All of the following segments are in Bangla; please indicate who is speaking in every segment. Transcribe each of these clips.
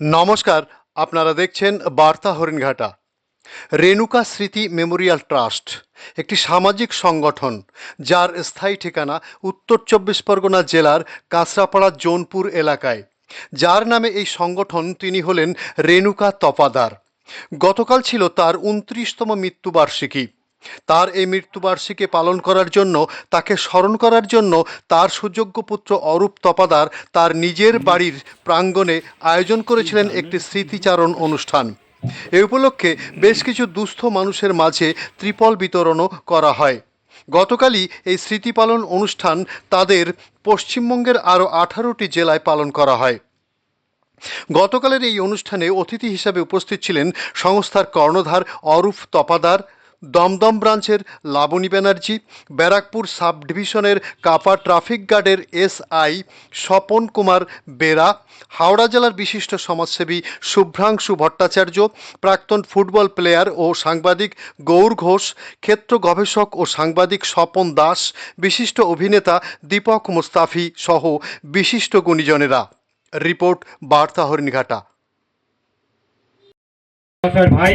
Speaker 1: নমস্কার, আপনারা দেখছেন বার্তা হরিণঘাটা। রেণুকা স্মৃতি মেমোরিয়াল ট্রাস্ট, একটি সামাজিক সংগঠন, যার স্থায়ী ঠিকানা উত্তর চব্বিশ পরগনা জেলার কাঁচরাপাড়া জোনপুর এলাকায়। যার নামে এই সংগঠন তিনি হলেন রেণুকা তপাদার। গতকাল ছিল তার উনত্রিশতম মৃত্যুবার্ষিকী। তার এই মৃত্যুবার্ষিকী পালন করার জন্য, তাকে স্মরণ করার জন্য তার সুযোগ্য পুত্র অরূপ তপাদার তার নিজের বাড়ির প্রাঙ্গণে আয়োজন করেছিলেন একটি স্মৃতিচারণ অনুষ্ঠান। এ উপলক্ষে বেশ কিছু দুস্থ মানুষের মাঝে ত্রিপল বিতরণও করা হয়। গতকালই এই স্মৃতি পালন অনুষ্ঠান তাদের পশ্চিমবঙ্গের আরও আঠারোটি জেলায় পালন করা হয়। গতকালের এই অনুষ্ঠানে অতিথি হিসাবে উপস্থিত ছিলেন সংস্থার কর্ণধার অরূপ তপাদার দমদম ব্রাঞ্চের লাবণী ব্যানার্জি, ব্যারাকপুর সাব ডিভিশনের কাপা ট্রাফিক গার্ডের এসআই স্বপন কুমার বেরা, হাওড়া জেলার বিশিষ্ট সমাজসেবী শুভ্রাংশু ভট্টাচার্য, প্রাক্তন ফুটবল প্লেয়ার ও সাংবাদিক গৌর ঘোষ, ক্ষেত্র গবেষক ও সাংবাদিক স্বপন দাস, বিশিষ্ট অভিনেতা দীপক মুস্তাফি সহ বিশিষ্ট গুণীজনেরা। রিপোর্ট, বার্তা হরিণঘাটা।
Speaker 2: ভাই,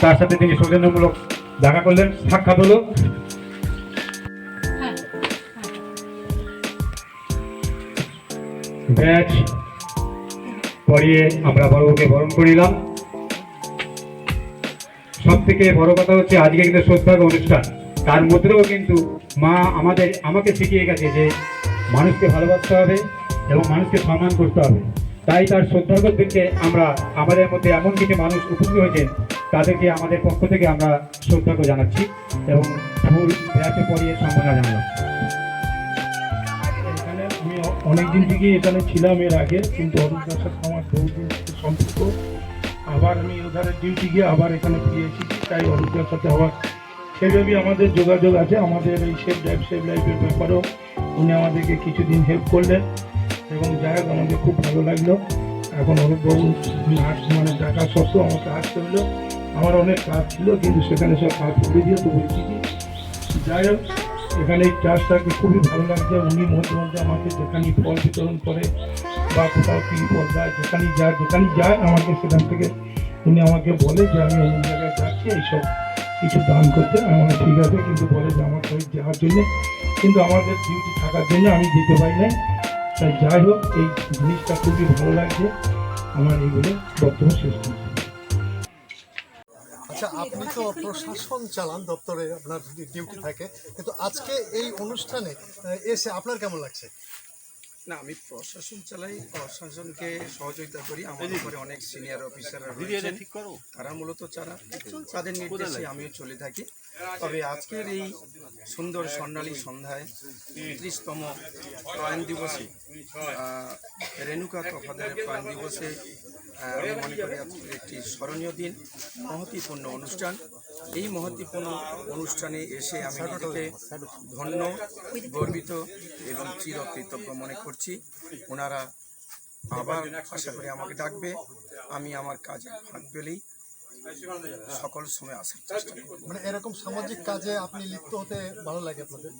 Speaker 2: তার সাথে তিনি সৌজন্যমূলক দেখা করলেন, সাক্ষাৎ হলো। ব্যাচ পরিয়ে আমরা বড়কে বরণ করিলাম। সব থেকে বড় কথা হচ্ছে, আজকে কিন্তু শ্রদ্ধার অনুষ্ঠান। তার মধ্যেও কিন্তু মা আমাদের, আমাকে শিখিয়ে গেছে যে মানুষকে ভালোবাসতে হবে এবং মানুষকে সম্মান করতে হবে। তাই তার শ্রদ্ধার্ঘর দিনকে আমরা, আমাদের মধ্যে এমন কিছু মানুষ উপস্থিত হয়েছেন তাদেরকে আমাদের পক্ষ থেকে আমরা শ্রদ্ধার্ঘ জানাচ্ছি এবং ফুল ব্যাচে পরিয়ে সম্মাননা জানালাম।
Speaker 3: এখানে আমি অনেক দিন থেকেই এখানে ছিলাম এর আগে, কিন্তু অরূপদার সাথে আমার বহুদিন থেকে সম্পর্ক। আবার আমি ওধারে ডিউটি গিয়ে আবার এখানে ফিরে এসেছি, তাই অরূপদার সাথে আবার সেভাবেই আমাদের যোগাযোগ আছে, আমাদের এই সেফ লাইফ সেফ লাইফের ব্যাপারেও উনি আমাদেরকে কিছুদিন হেল্প করলেন এবং যাই হোক আমাদের খুব ভালো লাগল। এখন নাচ মানে টাকা সত্ত্বেও আমাকে আসতে হলো। আমার অনেক কাজ ছিল কিন্তু সেখানে সব কাজ করে দিয়ে তো বলছি যাই হোক এখানে এই চাষটাকে খুবই ভালো লাগছে। উনি মধ্যে আমাকে যেখানে ফল বিতরণ করে বা কোথাও কি ফল দেয় যেখানেই যায় যেখানেই যায় আমাকে সেখান থেকে উনি আমাকে বলে যে আমি অন্য জায়গায় যাচ্ছি এইসব কিছু দান করতে। আমি বলি, ঠিক আছে। কিন্তু বলে যে আমার সঙ্গে যাওয়ার জন্য। কিন্তু আমাদের ডিউটি থাকার জন্য আমি যেতে পারি নাই। তাই যাই হোক এই জিনিসটা খুবই ভালো লাগছে। আমার এইগুলো বক্তব্য শেষ করছি।
Speaker 1: আচ্ছা আপনি তো প্রশাসন চালান দপ্তরে আপনার ডিউটি থাকে। কিন্তু আজকে এই অনুষ্ঠানে এসে আপনার কেমন লাগছে?
Speaker 4: না আমি প্রশাসন চালাই প্রশাসনকে সহযোগিতা করি। আমার উপরে অনেক সিনিয়র অফিসাররা রয়েছেন। তারা মূলত চারা তাদের নির্দেশে আমিও চলে থাকি। তবে আজকের এই সুন্দর স্বর্ণালী সন্ধ্যায় ত্রিশতম প্রয়াণ দিবসে রেণুকা তফাদের প্রয়াণ দিবসে আমি মনে করি একটি স্মরণীয় দিন মহতিপূর্ণ অনুষ্ঠান। এই মহতিপূর্ণ অনুষ্ঠানে এসে আমি নিজেকে ধন্য গর্বিত এবং চিরকৃতজ্ঞ মনে করছি। ওনারা আবার আশা করি আমাকে ডাকবে। আমি আমার কাজে ফাঁক পেলেই সকল সময় আসার চেষ্টা করব।
Speaker 1: মানে এরকম সামাজিক কাজে আপনি লিপ্ত হতে ভালো লাগে আপনাদের?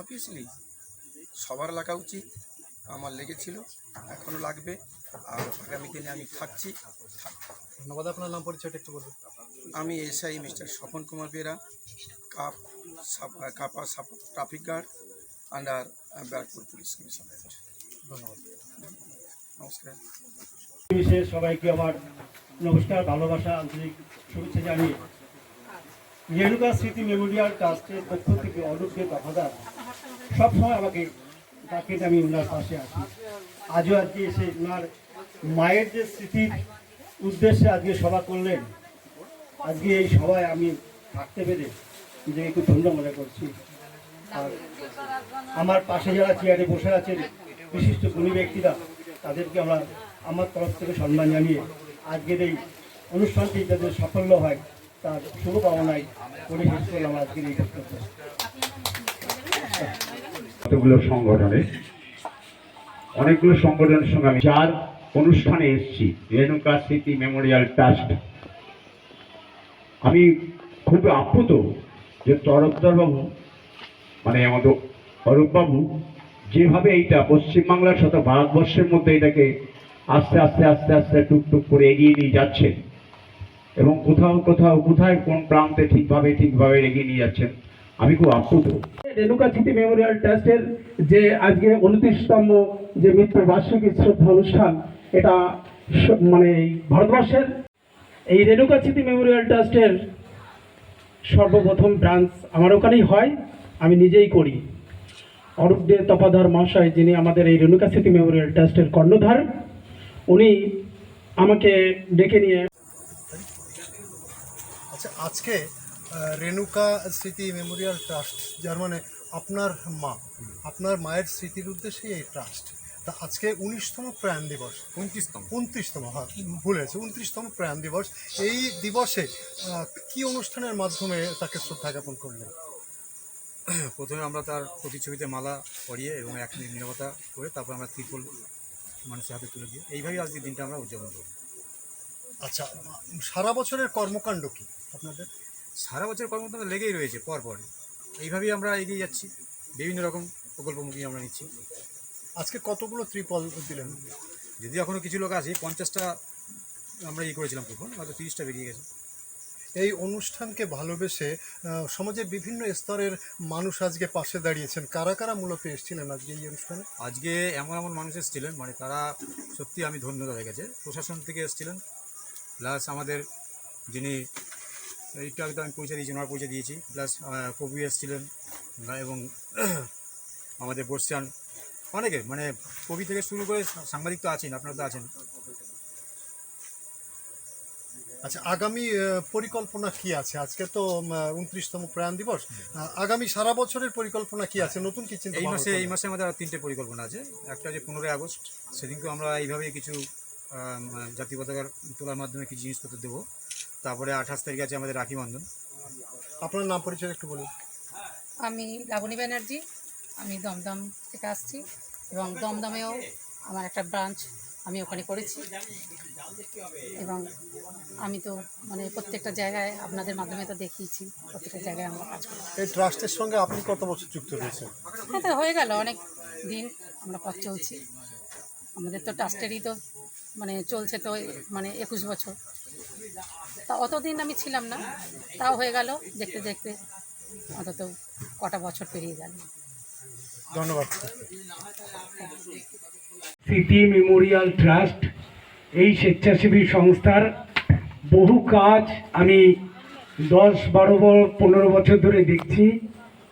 Speaker 4: অবভিয়াসলি সবার লাগা উচিত। আমার লেগেছিল এখনও লাগবে। আর আগামী দিনে আমি থাকছি।
Speaker 1: ধন্যবাদ আপনার নাম পরিচয়টা একটু বলবেন
Speaker 4: আমি এসআই মিস্টার স্বপন কুমার বেরা কাপ কাপা সাপ traffic guard under Barrackpore police commissionerate.
Speaker 1: ধন্যবাদ।
Speaker 4: নমস্কার।
Speaker 2: বিশেষ সবাইকে আমার নমস্কার ভালোবাসা আন্তরিক শুভেচ্ছা জানিয়ে রেণুকা স্মৃতি মেমোরিয়াল ট্রাস্টের পক্ষ থেকে অরূপকে দফাদার সবসময় আমাকে ডাকেন আমি ওনার পাশে আসি আজও আজকে এসে ওনার মায়ের যে স্মৃতির উদ্দেশ্যে আজকে সভা করলেন, আজকে এই সভায় আমি থাকতে পেরে নিজেকে খুব ধন্য মনে করছি। আর আমার পাশে যারা চেয়ারে বসে আছেন, বিশিষ্ট গুণী ব্যক্তিরা, তাদেরকে আমরা আমার তরফ থেকে সম্মান জানিয়ে আজকের এই অনুষ্ঠানটি যাতে সাফল্য হয়, তার শুভকামনায় করে শেষ করলাম আজকের এই বক্তব্য।
Speaker 5: অনেকগুলো সংগঠনের সঙ্গে আমি চার অনুষ্ঠানে এসেছি, রেণুকা স্মৃতি মেমোরিয়াল ট্রাস্ট। আমি খুব আপ্লুত যে তরফদারবাবু মানে আমাদের অরূপবাবু, যেভাবে এইটা পশ্চিমবাংলার সাথে ভারতবর্ষের মধ্যে এটাকে আস্তে আস্তে আস্তে আস্তে টুকটুক করে এগিয়ে নিয়ে যাচ্ছেন এবং কোথাও কোথাও, কোথায় কোন প্রান্তে ঠিকভাবে ঠিকভাবে এগিয়ে নিয়ে যাচ্ছেন আমি খুব আপ্লুত।
Speaker 6: রেণুকা স্মৃতি মেমোরিয়াল ট্রাস্টের যে আজকে উনত্রিশতম যে মৃত্যু বার্ষিকী শ্রদ্ধা অনুষ্ঠান এটা মানে ভারতবর্ষের এই রেণুকা স্মৃতি মেমোরিয়াল ট্রাস্টের সর্বপ্রথম ব্রাঞ্চ আমার ওখানেই হয়, আমি নিজেই করি। অরূপ দে তপাধার মহাশয়, যিনি আমাদের এই রেণুকা স্মৃতি মেমোরিয়াল ট্রাস্টের কর্ণধার, উনি আমাকে ডেকে নিয়ে
Speaker 7: আচ্ছা আজকে রেণুকা স্মৃতি মেমোরিয়াল ট্রাস্ট, যার মানে আপনার মা, আপনার মায়ের স্মৃতির উদ্দেশ্যে এই ট্রাস্ট। তা আজকে উনিশতম প্রয়াণ দিবস।
Speaker 8: উনত্রিশতম।
Speaker 7: উনত্রিশতম হ্যাঁ ভুল হয়েছে উনত্রিশতম প্রয়াণ দিবস। এই দিবসে কি অনুষ্ঠানের মাধ্যমে তাকে শ্রদ্ধা জ্ঞাপন করলেন?
Speaker 8: প্রথমে আমরা তার প্রতিছবিতে মালা পরিয়ে এবং এক মিনিট নিরাপত্তা করে তারপর আমরা ত্রিপল মানুষের হাতে তুলে দিই এইভাবেই আজকের দিনটা আমরা উদযাপন করি
Speaker 7: আচ্ছা সারা বছরের কর্মকাণ্ড কি আপনাদের?
Speaker 8: সারা বছর কর্মত লেগেই রয়েছে পর পর এইভাবেই আমরা এগিয়ে যাচ্ছি বিভিন্ন রকম প্রকল্পমুখী আমরা নিচ্ছি।
Speaker 7: আজকে কতগুলো ত্রিপল দিলেন?
Speaker 8: যদি এখনও কিছু লোক আছে পঞ্চাশটা আমরা ইয়ে করেছিলাম তখন হয়তো তিরিশটা বেরিয়ে গেছে।
Speaker 7: এই অনুষ্ঠানকে ভালোবেসে সমাজের বিভিন্ন স্তরের মানুষ আজকে পাশে দাঁড়িয়েছেন। কারা কারা মূলত এসেছিলেন আজকে এই অনুষ্ঠানে?
Speaker 8: আজকে এমন এমন মানুষ এসেছিলেন মানে তারা সত্যি আমি ধন্য তাদের কাছে। প্রশাসন থেকে এসেছিলেন প্লাস আমাদের যিনি একটু আগে আমি পরিচয় দিয়েছি ওনার পরিচয় দিয়েছি। প্লাস কবি এসেছিলেন এবং আমাদের বর্ষান অনেকে মানে কবি থেকে শুরু করে সাংবাদিক তো আছেন আপনারা তো আছেন।
Speaker 7: আচ্ছা আগামী পরিকল্পনা কি আছে? আজকে তো উনত্রিশতম প্রয়াণ দিবস। আগামী সারা বছরের পরিকল্পনা কি আছে? নতুন কি চিন্তা
Speaker 8: এই মাসে এই মাসে আমাদের আর তিনটে পরিকল্পনা আছে। একটা যে পনেরোই আগস্ট সেদিনকে আমরা এইভাবেই কিছু জাতীয় পতাকার তোলার মাধ্যমে কিছু জিনিসপত্র দেবো। তারপরে আঠাশ তারিখ আছে আমাদের রাখি বন্ধন।
Speaker 7: আপনার নাম পরিচয় একটু বলুন।
Speaker 9: আমি লাবণী ব্যানার্জি আমি দমদম থেকে আসছি এবং দমদমেও আমার একটা ব্রাঞ্চ আমি ওখানে করেছি। এবং আমি তো মানে প্রত্যেকটা জায়গায় আপনাদের মাধ্যমে তো দেখিয়েছি প্রত্যেকটা জায়গায় আমরা কাজ করি।
Speaker 7: এই ট্রাস্টের সঙ্গে আপনি কত বছর যুক্ত রয়েছেন?
Speaker 9: হ্যাঁ তো হয়ে গেল অনেক দিন আমরা পথ চলছি। আমাদের তো ট্রাস্টেরই তো মানে চলছে তো মানে একুশ বছর। তা অতদিন আমি ছিলাম না তাও হয়ে গেল দেখতে দেখতে অন্তত কটা বছর পেরিয়ে গেল।
Speaker 7: ধন্যবাদ।
Speaker 6: স্মৃতি মেমোরিয়াল ট্রাস্ট এই স্বেচ্ছাসেবী সংস্থার বহু কাজ আমি দশ, বারো, পনেরো বছর ধরে দেখছি।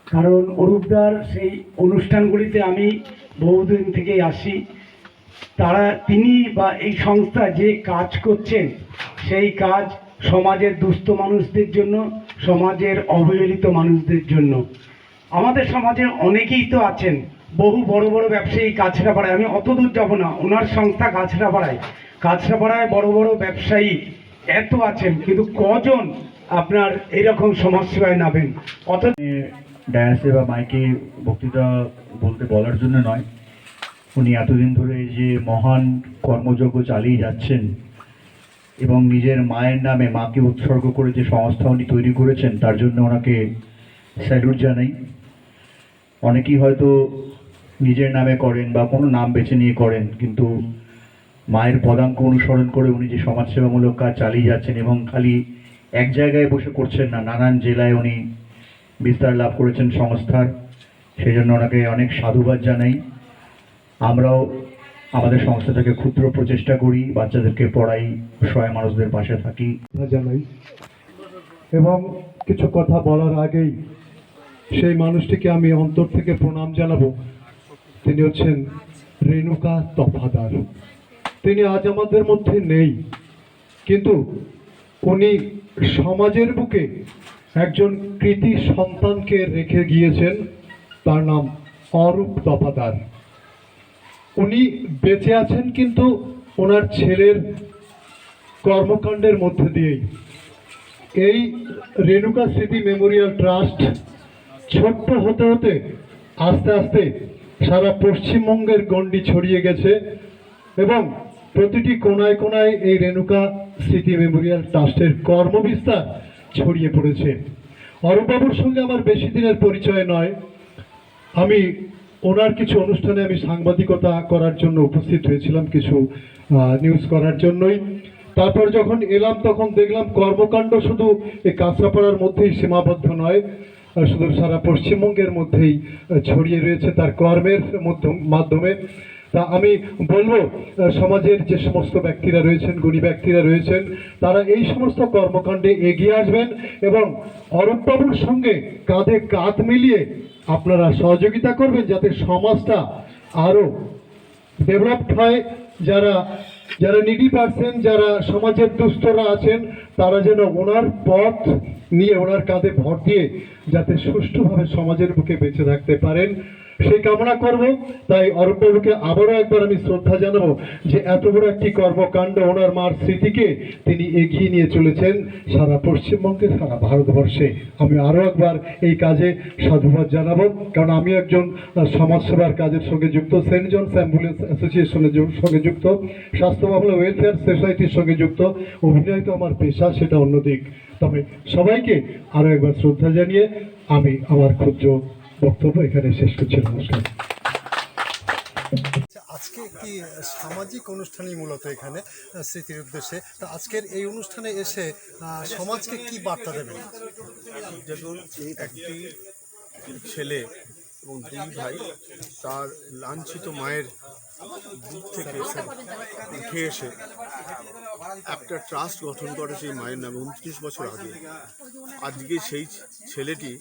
Speaker 6: কারণ অরূপদার সেই অনুষ্ঠানগুলিতে আমি বহুদিন থেকে আসি। তারা, তিনি বা এই সংস্থা যে কাজ করছেন, সেই কাজ সমাজের দুস্থ মানুষদের জন্য, সমাজের অবহেলিত মানুষদের জন্য। আমাদের সমাজে অনেকেই তো আছেন, বহু বড় বড় ব্যবসায়ী কাছড়াপাড়ায় আমি অত দূর যাব না, ওনার সংস্থা কাছড়াপাড়ায় কাছড়াপাড়ায় বড় বড় ব্যবসায়ী এত আছেন, কিন্তু কজন আপনার এরকম সমাজসেবায় নামেন? অত
Speaker 10: ডায়াসে বা মাইকে বক্তৃতা বলতে বলার জন্য নয়। উনি এতদিন ধরে যে মহান কর্মযজ্ঞ চালিয়ে যাচ্ছেন এবং নিজের মায়ের নামে মাকে উৎসর্গ করে যে সংস্থা উনি তৈরি করেছেন, তার জন্য ওনাকে স্যালুট জানাই। অনেকেই হয়তো নিজের নামে করেন বা কোনো নাম বেছে নিয়ে করেন, কিন্তু মায়ের পদাঙ্ক অনুসরণ করে উনি যে সমাজসেবামূলক কাজ চালিয়ে যাচ্ছেন এবং খালি এক জায়গায় বসে করছেন না, নানান জেলায় উনি বিস্তার লাভ করেছেন সংস্থার। সেই জন্য ওনাকে অনেক সাধুবাদ জানাই। আমরাও আমাদের সংস্থা থেকে ক্ষুদ্র প্রচেষ্টা করি, বাচ্চাদেরকে পড়াই, সহায় মানুষদের পাশে থাকি।
Speaker 11: জানাই। এবং কিছু কথা বলার আগেই সেই মানুষটিকে আমি অন্তর থেকে প্রণাম জানাব। তিনি হচ্ছেন রেণুকা তফাদার। তিনি আজ আমাদের মধ্যে নেই, কিন্তু উনি সমাজের বুকে একজন কৃতি সন্তানকে রেখে গিয়েছেন, তার নাম অরূপ তফাদার। উনি বেঁচে আছেন কিন্তু ওনার ছেলের কর্মকাণ্ডের মধ্যে দিয়েই। এই রেণুকা স্মৃতি মেমোরিয়াল ট্রাস্ট ছোট্ট হতে হতে আস্তে আস্তে সারা পশ্চিমবঙ্গের গণ্ডি ছড়িয়ে গেছে এবং প্রতিটি কোনায় কোনায় এই রেণুকা স্মৃতি মেমোরিয়াল ট্রাস্টের কর্মবিস্তার ছড়িয়ে পড়েছে। অরূপবাবুর সঙ্গে আমার বেশি দিনের পরিচয় নয়। আমি
Speaker 7: ওনার কিছু অনুষ্ঠানে আমি সাংবাদিকতা করার জন্য উপস্থিত হয়েছিলাম, কিছু নিউজ করার জন্যই। তারপর যখন এলাম, তখন দেখলাম কর্মকাণ্ড শুধু এই কাঁচরাপাড়ার মধ্যেই সীমাবদ্ধ নয়। শুধু সারা পশ্চিমবঙ্গের মধ্যেই ছড়িয়ে রয়েছে তার কর্মের মধ্য- মাধ্যমে। তা আমি বলব সমাজের যে সমস্ত ব্যক্তিরা রয়েছেন, গুণী ব্যক্তিরা রয়েছেন, তারা এই সমস্ত কর্মকাণ্ডে এগিয়ে আসবেন এবং অরূপবাবুর সঙ্গে কাঁধে কাঁধ মিলিয়ে আপনারা সহযোগিতা করবেন যাতে সমাজটা আরও ডেভেলপড হয়। যারা যারা নিডি পার্সন যারা সমাজের দুস্থরা আছেন, তারা যেন ওনার পথ নিয়ে ওনার কাঁধে ভর দিয়ে যাতে সুষ্ঠুভাবে সমাজের বুকে বেঁচে থাকতে পারেন। সেই কামনা করব। তাই অরূপবাবুকে আবারও একবার আমি শ্রদ্ধা জানাব যে এত বড় একটি কর্মকাণ্ড ওনার মার স্মৃতিকে তিনি এগিয়ে নিয়ে চলেছেন সারা পশ্চিমবঙ্গে, সারা ভারতবর্ষে। আমি আরও একবার এই কাজে সাধুবাদ জানাব। কারণ আমি একজন সমাজসেবার কাজের সঙ্গে যুক্ত, সেন্ট জনস অ্যাম্বুলেন্স অ্যাসোসিয়েশনের সঙ্গে যুক্ত, স্বাস্থ্য বাংলা ওয়েলফেয়ার সোসাইটির সঙ্গে যুক্ত অভিনয় তো আমার পেশা সেটা অন্যদিক তবে সবাইকে আরও একবার শ্রদ্ধা জানিয়ে আমি আমার ক্ষুদ্র বক্তব্য এখানে শেষ করছি নমস্কার।
Speaker 1: আজকে একটি সামাজিক অনুষ্ঠানই মূলত এখানে স্মৃতির উদ্দেশ্যে। তা আজকের এই অনুষ্ঠানে এসে আহ, সমাজকে কি বার্তা দেবেন?
Speaker 12: দেখুন একটি ছেলে এবং দুই ভাই তার লাঞ্ছিত মায়ের বুক থেকে উঠে এসে একটা ট্রাস্ট গঠন করে সেই মায়ের নামে উনত্রিশ বছর আগে। আজকে সেই ছেলেটি,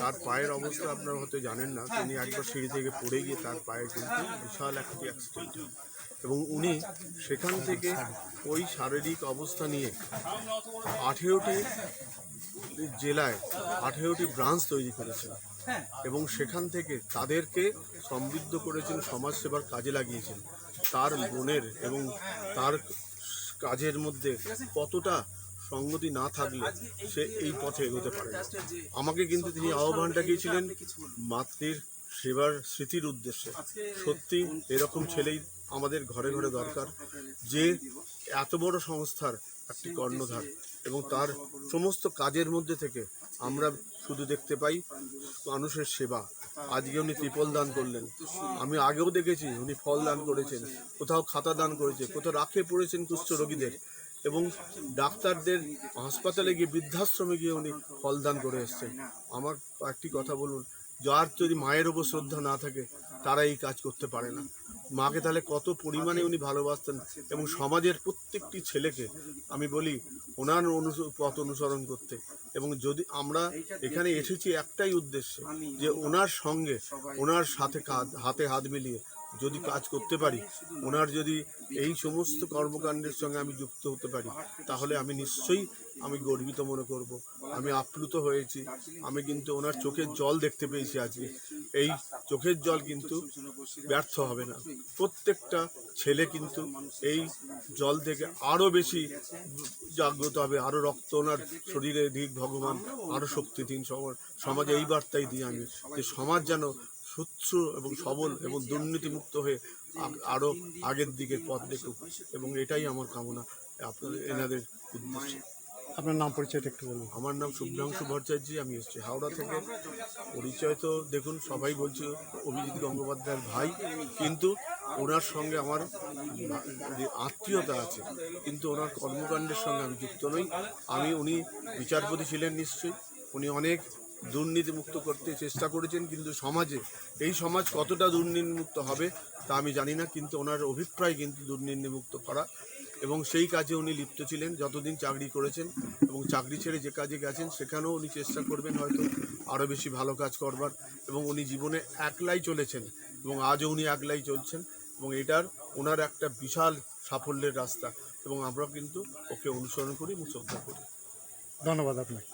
Speaker 12: তার পায়ের অবস্থা আপনারা হয়তো জানেন না, তিনি একবার সিঁড়ি থেকে পড়ে গিয়ে তার পায়ে কিন্তু বিশাল একটি অ্যাক্সিডেন্ট এবং উনি সেখান থেকে ওই শারীরিক অবস্থা নিয়ে আঠেরোটি জেলায় আঠেরোটি ব্রাঞ্চ তৈরি করেছেন। এবং সেখান থেকে তাদেরকে সমৃদ্ধ করেছেন, সমাজসেবার কাজে লাগিয়েছেন। তার বোনের এবং তার কাজের মধ্যে কতটা সঙ্গতি না থাকলে সে এই পথে এগোতে পারে আমাকে কিন্তু তিনি আহ্বানটা গিয়েছিলেন মাতৃর সেবার স্মৃতির উদ্দেশ্যে। সত্যি এরকম ছেলেই আমাদের ঘরে ঘরে দরকার, যে এত বড় সংস্থার একটি কর্ণধার এবং তার সমস্ত কাজের মধ্যে থেকে আমরা শুধু দেখতে পাই মানুষের সেবা। আজকে উনি ত্রিপল দান করলেন। আমি আগেও দেখেছি উনি ফল দান করেছেন, কোথাও খাতা দান করেছে, কোথাও রাখে পড়েছেন কুষ্ঠ রোগীদের এবং ডাক্তারদের হাসপাতালে গিয়ে বৃদ্ধাশ্রমে গিয়ে উনি ফল দান করে এসছেন। আমার একটি কথা বলুন, যার যদি মায়ের ওপর শ্রদ্ধা না থাকে, তারা এই কাজ করতে পারে না। মাকে তাহলে কত পরিমাণে উনি ভালোবাসতেন এবং সমাজের প্রত্যেকটি ছেলেকে আমি বলি, ওনার অনুস- পথ অনুসরণ করতে। এবং যদি আমরা এখানে এসেছি একটাই উদ্দেশ্যে যে ওনার সঙ্গে ওনার সাথে হাতে হাত মিলিয়ে যদি কাজ করতে পারি ওনার যদি এই সমস্ত কর্মকাণ্ডের সঙ্গে আমি যুক্ত হতে পারি তাহলে আমি নিশ্চয়ই আমি গর্বিত মনে করব। আমি আপ্লুত হয়েছি। আমি কিন্তু ওনার চোখের জল দেখতে পেয়েছি আজকে। এই চোখের জল কিন্তু ব্যর্থ হবে না। প্রত্যেকটা ছেলে কিন্তু এই জল থেকে আরও বেশি জাগ্রত হবে আরও রক্ত ওনার শরীরে দিক ভগবান আরও শক্তি দিন সমাজে এই বার্তাই দিই আমি যে সমাজ যেন সুচ্ছ এবং সবল এবং দুর্নীতিমুক্ত হয়ে আরও আগের দিকে পথ দেখুক। এবং এটাই আমার কামনা। আপনাদের এনাদের উদ্দেশ্যে।
Speaker 1: আপনার নাম পরিচয়টা একটু বলুন।
Speaker 12: আমার নাম শুভ্রাংশু ভট্টাচার্য, আমি এসেছি হাওড়া থেকে। পরিচয় তো দেখুন, সবাই বলছে অভিজিৎ গঙ্গোপাধ্যায়ের ভাই, কিন্তু ওনার সঙ্গে আমার আত্মীয়তা আছে, কিন্তু ওনার কর্মকাণ্ডের সঙ্গে আমি যুক্ত নই। আমি, উনি বিচারপতি ছিলেন নিশ্চয়ই। উনি অনেক দুর্নীতিমুক্ত করতে চেষ্টা করেছেন, কিন্তু সমাজে এই সমাজ কতটা দুর্নীতিমুক্ত হবে তা আমি জানি না, কিন্তু ওনার অভিপ্রায় কিন্তু দুর্নীতিমুক্ত করা এবং সেই কাজে উনি লিপ্ত ছিলেন, যতদিন চাকরি করেছেন এবং চাকরি ছেড়ে যে কাজে গেছেন, সেখানেও উনি চেষ্টা করবেন হয়তো আরও বেশি ভালো কাজ করবার এবং উনি জীবনে একলাই চলেছেন এবং আজও উনি একলাই চলছেন এবং এটার ওনার একটা বিশাল সাফল্যের রাস্তা এবং আমরা কিন্তু ওকে অনুসরণ করি এবং শ্রদ্ধা করি।
Speaker 1: ধন্যবাদ আপনাকে।